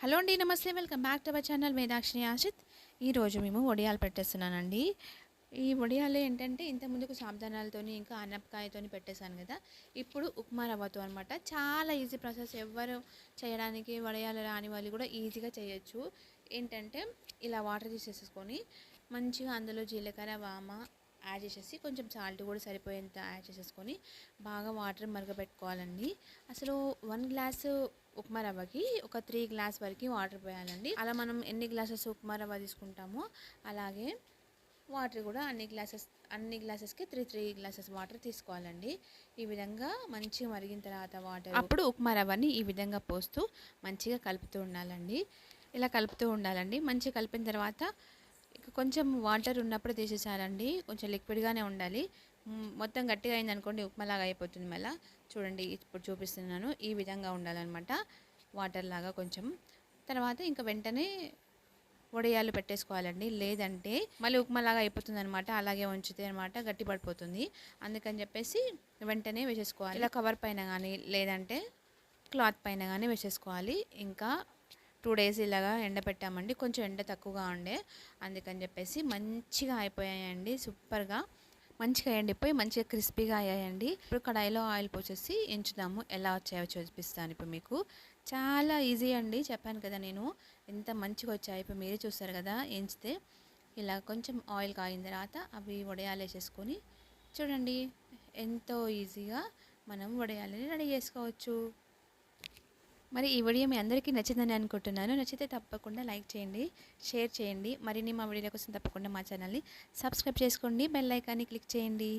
Hello అండి నమస్తే. Welcome back to our channel Vedakshini Ashith ఈరోజు మేము వడియాలు పెట్టేస్తున్నానండి. ఈ వడియాలు ఏంటంటే ఇంత ముందుకు సాబ్దానాలతోని ఇంకా అనపకాయతోని పెట్టేశాను కదా. ఇప్పుడు ఉప్మా రవ్వతో అనమాట చాలా ఈజీ ప్రాసెస్. ఎవరు చేయడానికి వడియాలు రాని వాళ్ళు కూడా ఈజీగా చేయొచ్చు. ఏంటంటే ఇలా వాటర్ తీసేసుకొని మంచిగా అందులో జీలకర్ర వామ యాడ్ చేసేసి కొంచెం సాల్ట్ కూడా సరిపోయేంత యాడ్ చేసేసుకొని బాగా వాటర్ మరగపెట్టుకోవాలండి. అసలు వన్ గ్లాస్ ఉప్మా రవ్వకి ఒక త్రీ గ్లాస్ వరకు వాటర్ పోయాలండి. అలా మనం ఎన్ని గ్లాసెస్ ఉప్మా రవ్వ తీసుకుంటామో అలాగే వాటర్ కూడా అన్ని గ్లాసెస్ అన్ని గ్లాసెస్కి త్రీ త్రీ గ్లాసెస్ వాటర్ తీసుకోవాలండి. ఈ విధంగా మంచిగా మరిగిన తర్వాత వాటర్ అప్పుడు ఉప్మా రవ్వని ఈ విధంగా పోస్తూ మంచిగా కలుపుతూ ఉండాలండి. ఇలా కలుపుతూ ఉండాలండి. మంచిగా కలిపిన తర్వాత ఇక కొంచెం వాటర్ ఉన్నప్పుడు తీసేసారండి కొంచెం లిక్విడ్గానే ఉండాలి. మొత్తం గట్టిగా అయింది అనుకోండి ఉప్మాలాగా అయిపోతుంది మళ్ళీ. చూడండి ఇప్పుడు చూపిస్తున్నాను. ఈ విధంగా ఉండాలన్నమాట. వాటర్ లాగా కొంచెం. తర్వాత ఇంకా వెంటనే వడియాలు పెట్టేసుకోవాలండి. లేదంటే మళ్ళీ ఉప్మాలాగా అయిపోతుంది అనమాట అలాగే ఉంచితే అనమాట గట్టి పడిపోతుంది. అందుకని చెప్పేసి వెంటనే వేసేసుకోవాలి. ఇలా కవర్ పైన కానీ లేదంటే క్లాత్ పైన కానీ వేసేసుకోవాలి. ఇంకా టూ డేస్ ఇలాగా ఎండ పెట్టామండి. కొంచెం ఎండ తక్కువగా ఉండే. అందుకని చెప్పేసి మంచిగా అయిపోయాయండి. సూపర్గా మంచిగా ఎండిపోయి మంచిగా క్రిస్పీగా అయ్యాయండి. ఇప్పుడు కడాయిలో ఆయిల్ పోసేసి ఎంచుదాము. ఎలా వచ్చాయో చూపిస్తాను ఇప్పుడు మీకు. చాలా ఈజీ అండి. చెప్పాను కదా నేను. ఎంత మంచిగా వచ్చాయి ఇప్పుడు మీరే చూస్తారు కదా ఎంచితే. ఇలా కొంచెం ఆయిల్ కాగిన తర్వాత అవి వడియాలు వేసేసుకొని చూడండి. ఎంతో ఈజీగా మనం వడయాలని రెడీ చేసుకోవచ్చు. మరి ఈ వీడియో మీ అందరికీ నచ్చిందని అనుకుంటున్నాను. నచ్చితే తప్పకుండా లైక్ చేయండి షేర్ చేయండి. మరిన్ని మా వీడియోల కోసం తప్పకుండా మా ఛానల్ని సబ్స్క్రైబ్ చేసుకోండి. బెల్ ఐకాన్ని క్లిక్ చేయండి.